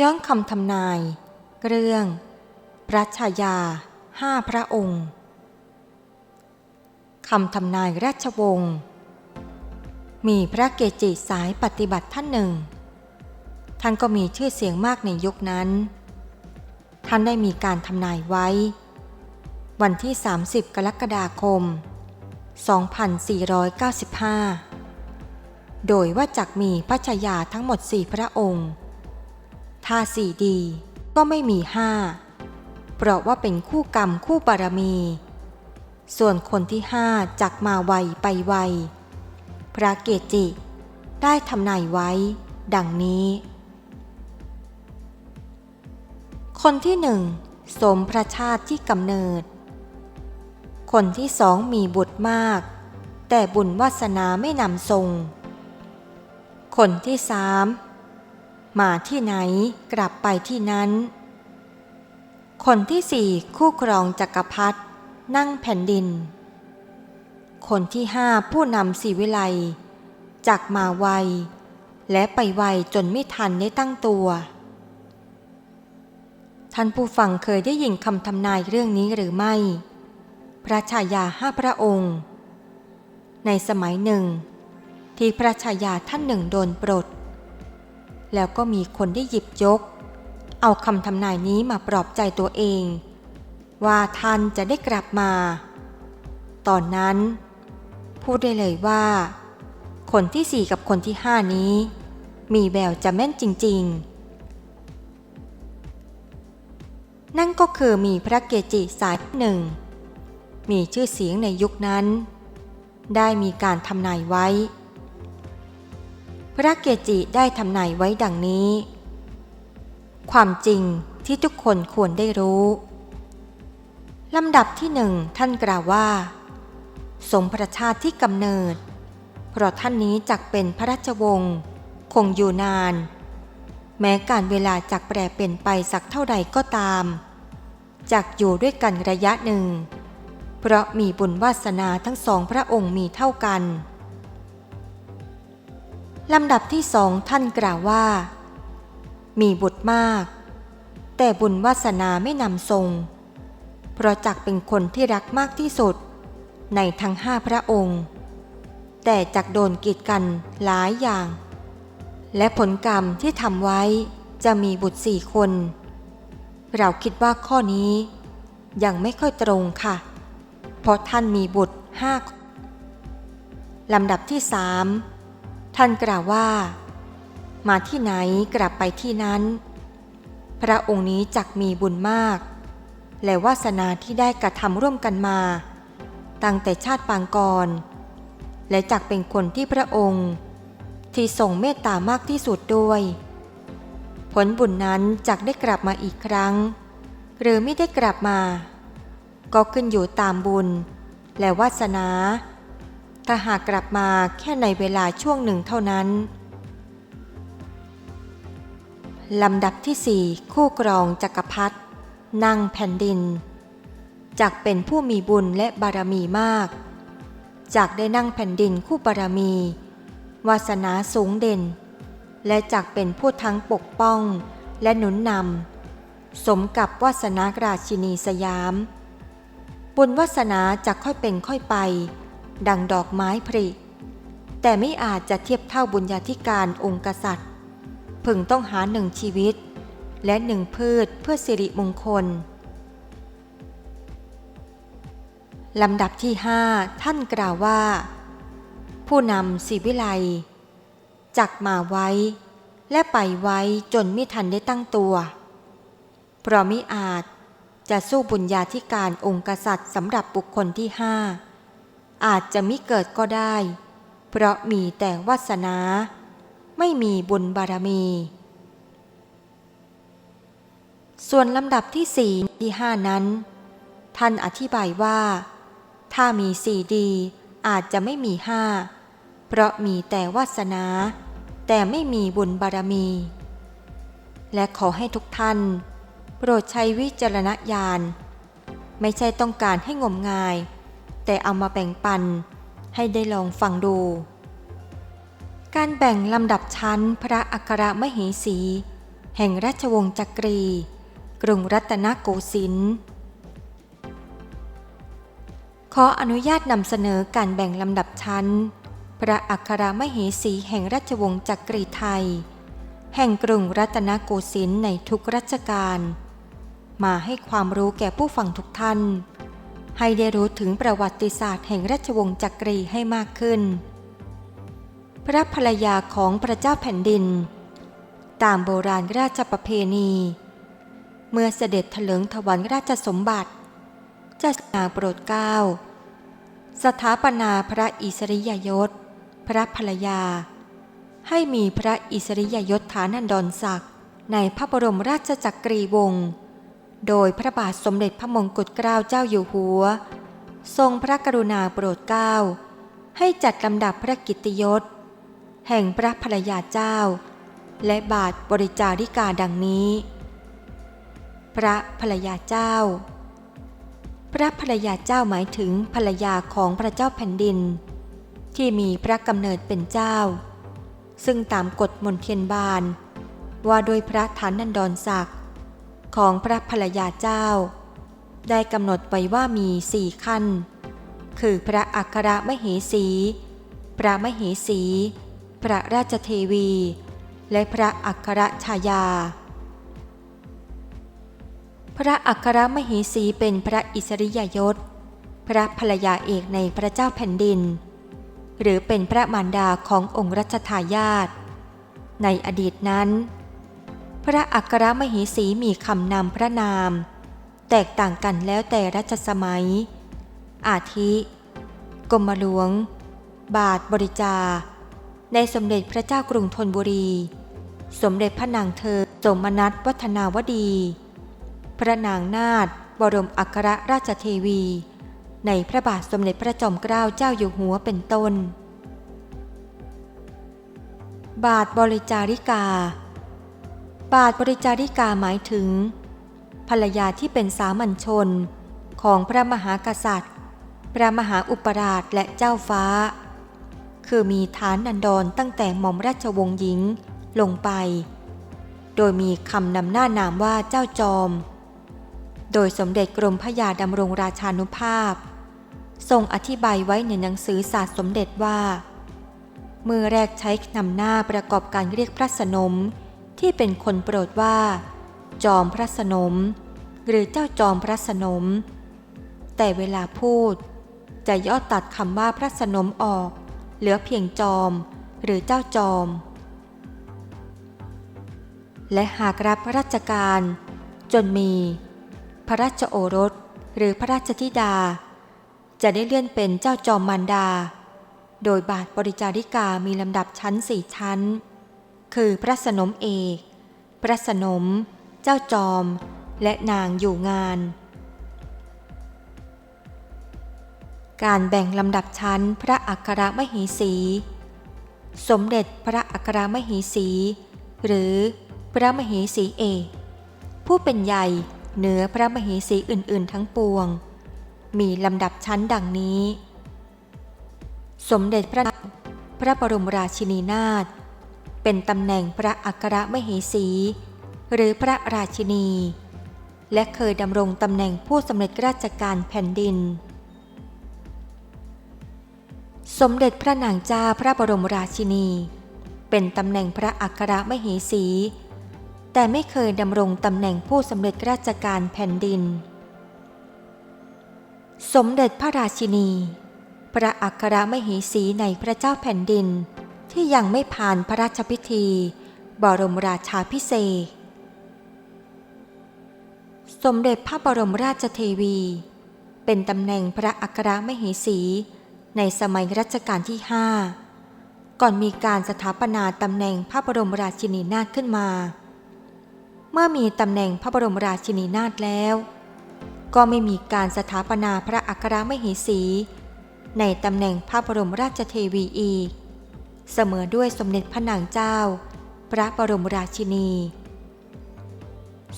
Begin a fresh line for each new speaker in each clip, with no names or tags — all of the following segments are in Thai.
ย้อนคำทำนาย เรื่อง พระชายาห้าพระองค์คำทำนายราชวงศ์มีพระเกจิสายปฏิบัติท่านหนึ่ง ท่านก็มีชื่อเสียงมากในยุคนั้น ท่านได้มีการทำนายไว้ วันที่ 30 กรกฎาคม 2495 โดยว่าจักมีพระชายาทั้งหมดสี่พระองค์าสี่ดีก็ไม่มีห้า เพราะว่าเป็นคู่กรรมคู่บารมี ส่วนคนที่ห้าจักมาไวไปไว พระเกจิได้ทำนายไว้ ดังนี้ คนที่หนึ่งสมพระชาติที่กำเนิด คนที่สองมีบุตรมาก แต่บุญวาสนาไม่นำทรง คนที่สาม มาที่ไหนกลับไปที่นั้น คนที่สี่คู่ครองจักรพรรดินั่งแผ่นดิน คนที่ห้าผู้นำสีวิไลจักมาไว และไปไวจนไม่ทันได้ตั้งตัว ท่านผู้ฟังเคยได้ยินคำทำนายเรื่องนี้หรือไม่ พระชายาห้าพระองค์ ในสมัยหนึ่ง ที่พระชายาท่านหนึ่งโดนปลด แล้วก็มีคนได้หยิบยก เอาคำทำนายนี้มาปลอบใจตัวเอง ว่าท่านจะได้กลับมา ตอนนั้น พูดได้เลยว่า คนที่สี่กับคนที่ห้านี้ มีแววจะแม่นจริง ๆ นั่นก็คือมีพระเกจิสายหนึ่ง มีชื่อเสียงในยุคนั้น ได้มีการทำนายไว้ พระเกจิได้ทำนายไว้ดังนี้ ความจริงที่ทุกคนควรได้รู้ลำดับที่หนึ่งท่านกล่าวว่า สมพระชาติที่กำเนิด เพราะท่านนี้จักเป็นพระราชวงศ์คงอยู่นาน แม้การเวลาจักแปรเปลี่ยนไปสักเท่าใดก็ตามจักอยู่ด้วยกันระยะหนึ่ง เพราะมีบุญวาสนาทั้งสองพระองค์มีเท่ากัน ลำดับที่สองท่านกล่าวว่า มีบุตรมาก แต่บุญวาสนาไม่นำทรง เพราะจักเป็นคนที่รักมากที่สุด ในทั้งห้าพระองค์ แต่จักโดนกีดกันหลายอย่าง และผลกรรมที่ทำไว้จะมีบุตรสี่คน เราคิดว่าข้อนี้ยังไม่ค่อยตรงค่ะ เพราะท่านมีบุตรห้าลำดับที่สาม ท่านกล่าวว่า มาที่ไหนกลับไปที่นั้น พระองค์นี้จักมีบุญมาก และวาสนาที่ได้กระทำร่วมกันมา ตั้งแต่ชาติปางก่อนและจักเป็นคนที่พระองค์ ที่ทรงเมตตามากที่สุดด้วย ผลบุญนั้นจักได้กลับมาอีกครั้ง หรือไม่ได้กลับมา ก็ขึ้นอยู่ตามบุญ และวาสนา ถ้าหากกลับมาแค่ในเวลาช่วงหนึ่งเท่านั้น ลำดับที่สี่คู่กรองจักรพรรดินั่งแผ่นดิน จากเป็นผู้มีบุญและบารมีมาก จากได้นั่งแผ่นดินคู่บารมี วาสนาสูงเด่น และจากเป็นผู้ทั้งปกป้องและหนุนนำสมกับวาสนาราชินีสยาม บุญวาสนาจะค่อยเป็นค่อยไป ดังดอกไม้ผลิแต่ไม่อาจจะเทียบเท่าบุญญาธิการองค์กษัตริย์ พึงต้องหาหนึ่งชีวิต และหนึ่งพืชเพื่อสิริมงคล ลำดับที่ห้าท่านกล่าวว่า ผู้นำสีวิไลจักมาไว้ และไปไว้จนไม่ทันได้ตั้งตัว เพราะไมิอาจจะสู้บุญญาธิการองค์กษัตริย์สำหรับบุคคลที่ห้า อาจจะมิเกิดก็ได้ เพราะมีแต่วาสนา ไม่มีบุญบารมี ส่วนลำดับที่สี่ที่ห้านั้น ท่านอธิบายว่า ถ้ามีสี่ดีอาจจะไม่มีห้า เพราะมีแต่วาสนา แต่ไม่มีบุญบารมี และขอให้ทุกท่าน โปรดใช้วิจารณญาณ ไม่ใช่ต้องการให้งมงาย แต่เอามาแบ่งปัน ให้ได้ลองฟังดู การแบ่งลำดับชั้นพระอัครมเหสี แห่งราชวงศ์จักรี กรุงรัตนโกสินทร์ขออนุญาตนำเสนอการแบ่งลำดับชั้น พระอัครมเหสีแห่งราชวงศ์จักรีไทย แห่งกรุงรัตนโกสินทร์ในทุกรัชกาลมาให้ความรู้แก่ผู้ฟังทุกท่าน ให้ได้รู้ถึงประวัติศาสตร์แห่งราชวงศ์จักรีให้มากขึ้น พระภรรยาของพระเจ้าแผ่นดิน ตามโบราณราชประเพณี เมื่อเสด็จถลิงถวันราชสมบัติจะนางโปรดเกล้าสถาปนาพระอิสริยยศ พระภรรยา ให้มีพระอิสริยยศฐานันดรศักดิ์ในพระบรมราชจักรีวงศ์ โดยพระบาทสมเด็จพระมงกุฎเกล้าเจ้าอยู่หัว ทรงพระกรุณาโปรดเกล้า ให้จัดลำดับพระกิตติยศ แห่งพระภรรยาเจ้า และบาทบริจาริกาดังนี้ พระภรรยาเจ้า พระภรรยาเจ้าหมายถึงภรรยาของพระเจ้าแผ่นดิน ที่มีพระกำเนิดเป็นเจ้า ซึ่งตามกฎมนเทียนบานว่าโดยพระฐานันดรศักดิ์ ของพระภรรยาเจ้า ได้กำหนดไว้ว่ามีสี่ขั้น คือพระอัครมเหสี พระมเหสี พระราชเทวี และพระอัครชายา พระอัครมเหสีเป็นพระอิสริยยศ พระภรรยาเอกในพระเจ้าแผ่นดิน หรือเป็นพระมารดาขององค์รัชทายาทในอดีตนั้น พระอัครมเหสีมีคำนำพระนาม แตกต่างกันแล้วแต่รัชสมัย อาทิ กรมหลวง บาทบริจา ในสมเด็จพระเจ้ากรุงธนบุรี สมเด็จพระนางเธอสมนัตวัฒนาวดี พระนางนาถบรมอัครราชเทวี ในพระบาทสมเด็จพระจอมเกล้าเจ้าอยู่หัวเป็นต้น บาทบริจาริกา บาทบริจาริกาหมายถึง ภรรยาที่เป็นสามัญชน ของพระมหากษัตริย์ พระมหาอุปราชและเจ้าฟ้า คือมีฐานนันดรตั้งแต่หม่อมราชวงศ์หญิงลงไป โดยมีคำนำหน้านามว่าเจ้าจอม โดยสมเด็จกรมพระยาดำรงราชานุภาพ ทรงอธิบายไว้ในหนังสือศาสตร์สมเด็จว่าเมื่อแรกใช้นำหน้าประกอบการเรียกพระสนม ที่เป็นคนโปรดว่า จอมพระสนม หรือเจ้าจอมพระสนม แต่เวลาพูด จะย่อตัดคำว่าพระสนมออก เหลือเพียงจอม หรือเจ้าจอม และหากรับราชการ จนมี พระราชโอรสหรือพระราชธิดา จะได้เลื่อนเป็นเจ้าจอมมารดา โดยบาทบริจาริกามีลำดับชั้นสี่ชั้น คือพระสนมเอก พระสนม เจ้าจอม และนางอยู่งาน การแบ่งลำดับชั้นพระอัครมเหสี สมเด็จพระอัครมเหสี หรือพระมเหสีเอก ผู้เป็นใหญ่เหนือพระมเหสีอื่นๆทั้งปวง มีลำดับชั้นดังนี้ สมเด็จพระพระบรมราชินีนาถ เป็นตำแหน่งพระอัครมเหสี หรือพระราชินี และเคยดำรงตำแหน่งผู้สำเร็จราชการแผ่นดิน สมเด็จพระนางเจ้าพระบรมราชินี เป็นตำแหน่งพระอัครมเหสี แต่ไม่เคยดำรงตำแหน่งผู้สำเร็จราชการแผ่นดิน สมเด็จพระราชินี พระอัครมเหสีในพระเจ้าแผ่นดิน ที่ยังไม่ผ่านพระราชพิธี บรมราชาพิเศษ สมเด็จพระบรมราชเทวี เป็นตำแหน่งพระอัครมเหสี ในสมัยรัชกาลที่ห้าก่อนมีการสถาปนาตำแหน่งพระบรมราชินีนาถขึ้นมา เมื่อมีตำแหน่งพระบรมราชินีนาถแล้ว ก็ไม่มีการสถาปนาพระอัครมเหสี ในตำแหน่งพระบรมราชเทวีอีก เสมอด้วยสมเด็จพระนางเจ้า พระบรมราชินี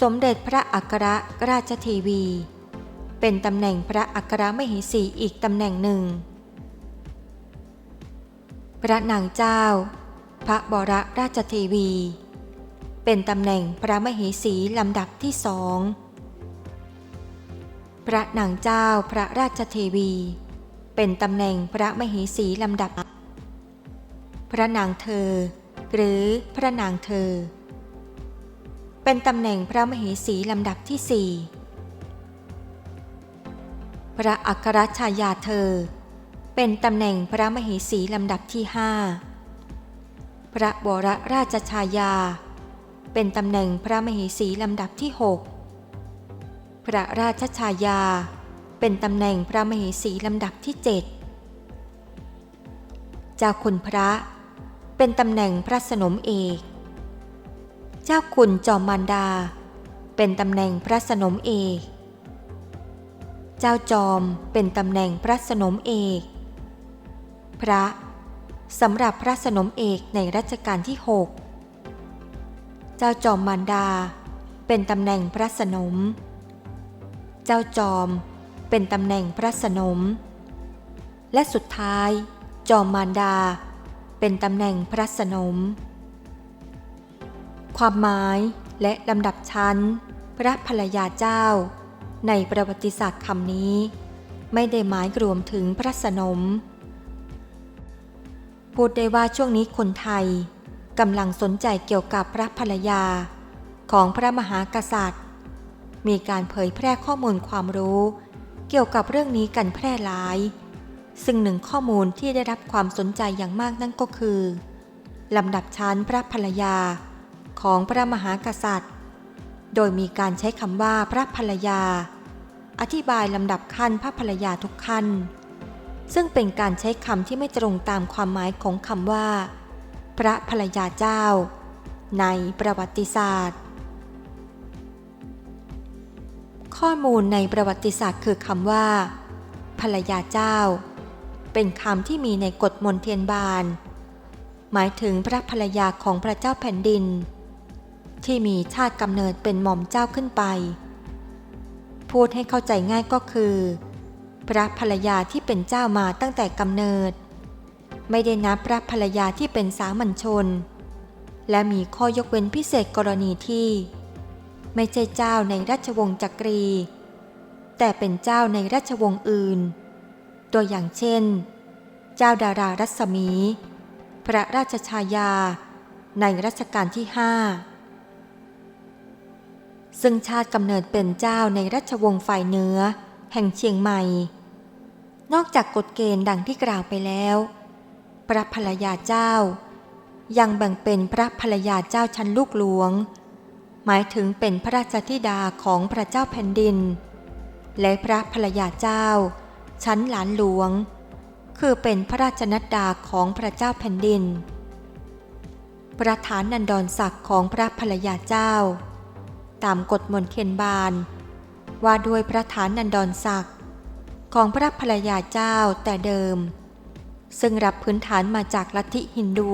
สมเด็จพระอัครราชเทวี เป็นตำแหน่งพระอัครมเหสีอีกตำแหน่งหนึ่ง พระนางเจ้า พระบรราชเทวี เป็นตำแหน่งพระมเหสีลำดับที่สองพระนางเจ้าพระราชเทวี เป็นตำแหน่งพระมเหสีลำดับ ระนางเธอ หรือพระนางเธอ เป็นตำแหน่งพระมเหสีลำดับที่สี่พระอัครชายาเธอ เป็นตำแหน่งพระมเหสีลำดับที่ห้าพระบรราชชายา เป็นตำแหน่งพระมเหสีลำดับที่หกพระราชชายา เป็นตำแหน่งพระมเหสีลำดับที่เจ็ดเจ้าคุณพระ เป็นตำแหน่งพระสนมเอก เจ้าคุณจอมมารดา เป็นตำแหน่งพระสนมเอก เจ้าจอมเป็นตำแหน่งพระสนมเอก พระสำหรับพระสนมเอกในรัชกาลที่ 6 เจ้าจอมมารดา เป็นตำแหน่งพระสนม เจ้าจอมเป็นตำแหน่งพระสนม และสุดท้าย จอมมารดา เป็นตำแหน่งพระสนม ความหมายและลำดับชั้น พระภรรยาเจ้า ในประวัติศาสตร์คำนี้ ไม่ได้หมายรวมถึงพระสนม พูดได้ว่าช่วงนี้คนไทยกำลังสนใจเกี่ยวกับพระภรรยาของพระมหากษัตริย์ มีการเผยแพร่ข้อมูลความรู้ เกี่ยวกับเรื่องนี้กันแพร่หลาย ซึ่งหนึ่งข้อมูลที่ได้รับความสนใจอย่างมากนั่นก็คือลำดับชั้นพระภรรยาของพระมหากษัตริย์ โดยมีการใช้คำว่าพระภรรยา อธิบายลำดับขั้นพระภรรยาทุกขั้น ซึ่งเป็นการใช้คำที่ไม่ตรงตามความหมายของคำว่า พระภรรยาเจ้า ในประวัติศาสตร์ ข้อมูลในประวัติศาสตร์คือคำว่าภรรยาเจ้า เป็นคำที่มีในกฎมนเทียนบานหมายถึงพระภรรยาของพระเจ้าแผ่นดิน ที่มีชาติกำเนิดเป็นหม่อมเจ้าขึ้นไป พูดให้เข้าใจง่ายก็คือ พระภรรยาที่เป็นเจ้ามาตั้งแต่กำเนิด ไม่ได้นับพระภรรยาที่เป็นสามัญชน และมีข้อยกเว้นพิเศษกรณีที่ ไม่ใช่เจ้าในราชวงศ์จักรี แต่เป็นเจ้าในราชวงศ์อื่น ตัวอย่างเช่น เจ้าดารารัศมี พระราชชายา ในรัชกาลที่ห้าซึ่งชาติกำเนิดเป็นเจ้าในราชวงศ์ฝ่ายเหนือ แห่งเชียงใหม่ นอกจากกฎเกณฑ์ดังที่กล่าวไปแล้ว พระภรรยาเจ้า ยังแบ่งเป็นพระภรรยาเจ้าชั้นลูกหลวง หมายถึงเป็นพระราชธิดาของพระเจ้าแผ่นดิน และพระภรรยาเจ้า ชั้นหลานหลวง คือเป็นพระราชนัดดาของพระเจ้าแผ่นดิน ประธานนันดรศักดิ์ของพระภรรยาเจ้า ตามกฎมนเทียนบาน ว่าด้วยพระฐานนันดรศักดิ์ของพระภรรยาเจ้าแต่เดิม ซึ่งรับพื้นฐานมาจากลัทธิฮินดู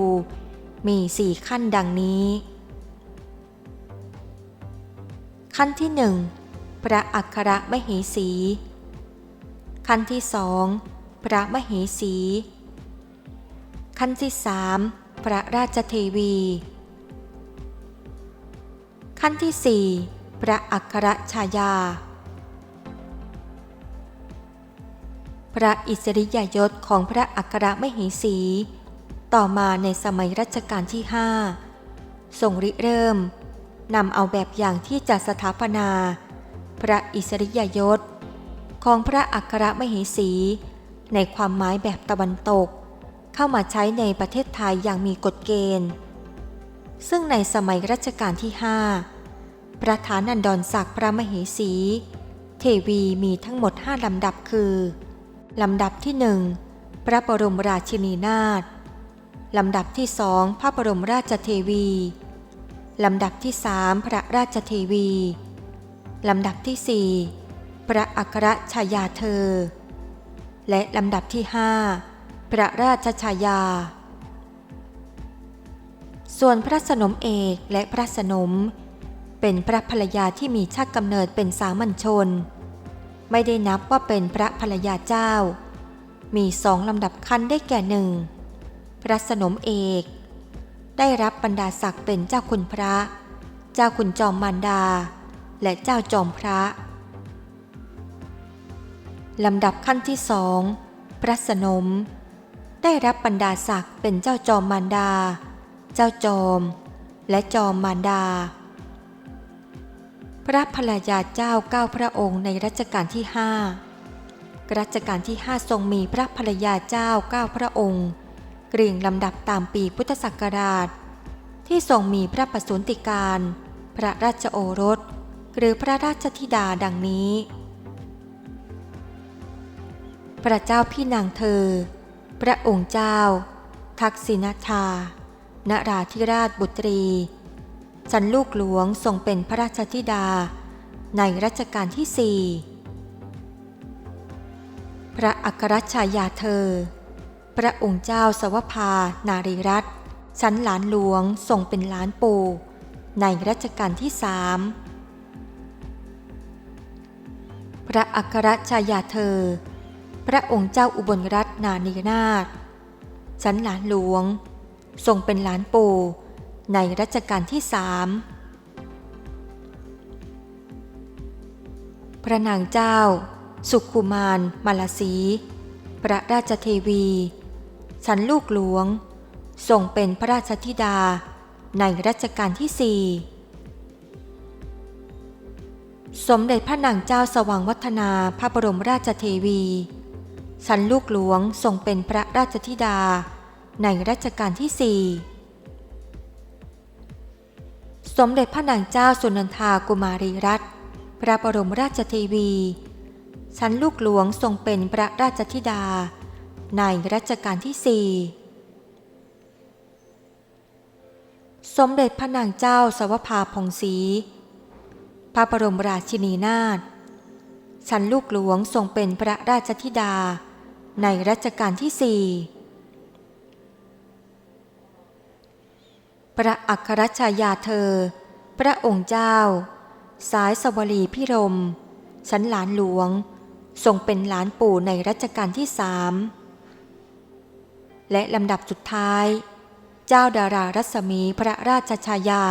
มีสี่ขั้นดังนี้ ขั้นที่หนึ่งพระอัครมเหสี ขั้นที่สองพระมเหสี ขั้นที่สามพระราชเทวี ขั้นที่สี่พระอัครชายา พระอิสริยยศของพระอัครมเหสี ต่อมาในสมัยรัชกาลที่ห้าทรงริเริ่มนำเอาแบบอย่างที่จะสถาปนา พระอิสริยยศ ของพระอัครมเหสี ในความหมายแบบตะวันตก เข้ามาใช้ในประเทศไทยอย่างมีกฎเกณฑ์ ซึ่งในสมัยรัชกาลที่ห้าประธานันดรศักดิ์พระมเหสี เทวีมีทั้งหมดห้าลำดับคือ ลำดับที่หนึ่งพระบรมราชินีนาถลำดับที่สองพระบรมราชเทวี ลำดับที่สามพระราชเทวี ลำดับที่สี่ พระอัครชายาเธอ และลำดับที่ห้าพระราชชายา ส่วนพระสนมเอกและพระสนม เป็นพระภรรยาที่มีชาติกำเนิดเป็นสามัญชน ไม่ได้นับว่าเป็นพระภรรยาเจ้า มีสองลำดับขั้นได้แก่หนึ่งพระสนมเอก ได้รับบรรดาศักดิ์เป็นเจ้าคุณพระ เจ้าคุณจอมมารดา และเจ้าจอมพระ ลำดับขั้นที่สองพระสนม ได้รับบรรดาศักดิ์เป็นเจ้าจอมมารดา เจ้าจอม และจอมมารดา พระภรรยาเจ้าเก้าพระองค์ในรัชกาลที่ห้ารัชกาลที่ห้าทรงมีพระภรรยาเจ้าเก้าพระองค์เรียงลำดับตามปีพุทธศักราช ที่ทรงมีพระประสูติการ พระราชโอรส หรือพระราชธิดาดังนี้ พระเจ้าพี่นางเธอ พระองค์เจ้า ทักษิณชานราธิราชบุตรี สันลูกหลวงทรงเป็นพระราชธิดา ในรัชกาลที่สี่พระอัครชายาเธอ พระองค์เจ้าสวภา นารีรัตน์สันหลานหลวงทรงเป็นหลานปู่ในรัชกาลที่สามพระอัครชายาเธอ พระองค์เจ้าอุบลรัตน์นานีนาถสันหลานหลวง ทรงเป็นหลานปู่ในรัชกาลที่สามพระนางเจ้า สุขุมารมาลสี พระราชเทวี สันลูกหลวง ทรงเป็นพระราชธิดาในรัชกาลที่สี่สมเด็จพระนางเจ้าสว่างวัฒนาพระบรมราชเทวี สันลูกหลวงทรงเป็นพระราชธิดา ในรัชกาลที่สี่สมเด็จพระนางเจ้าสุนันทากุมารีรัตน์พระบรมราชเทวีสันลูกหลวงทรงเป็นพระราชธิดา ในรัชกาลที่สี่สมเด็จพระนางเจ้าสวภาพงศรีพระบรมราชินีนาถสันลูกหลวงทรงเป็นพระราชธิดา ในรัชกาลที่สี่พระอัครชายาเธอ พระองค์เจ้า สายสวลีพิรม สันหลานหลวง ทรงเป็นหลานปู่ในรัชกาลที่สามและลำดับสุดท้าย เจ้าดารารัศมีพระราชชายา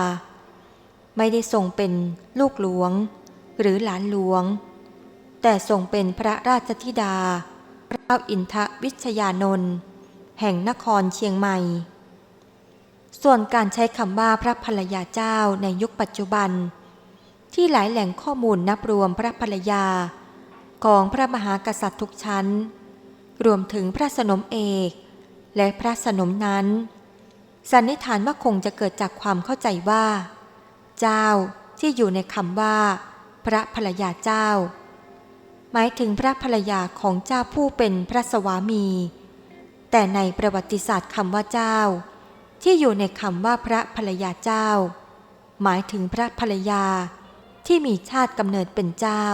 ไม่ได้ทรงเป็นลูกหลวง หรือหลานหลวง แต่ทรงเป็นพระราชธิดา พระอินทวิชยานนท์แห่งนครเชียงใหม่ ส่วนการใช้คำว่าพระภรรยาเจ้าในยุคปัจจุบัน ที่หลายแหล่งข้อมูลนับรวมพระภรรยา ของพระมหากษัตริย์ทุกชั้น รวมถึงพระสนมเอก และพระสนมนั้น สันนิษฐานว่าคงจะเกิดจากความเข้าใจว่า เจ้าที่อยู่ในคำว่า พระภรรยาเจ้า หมายถึงพระภรรยาของเจ้าผู้เป็นพระสวามี แต่ในประวัติศาสตร์คำว่าเจ้า ที่อยู่ในคำว่าพระภรรยาเจ้า หมายถึงพระภรรยาที่มีชาติกำเนิดเป็นเจ้า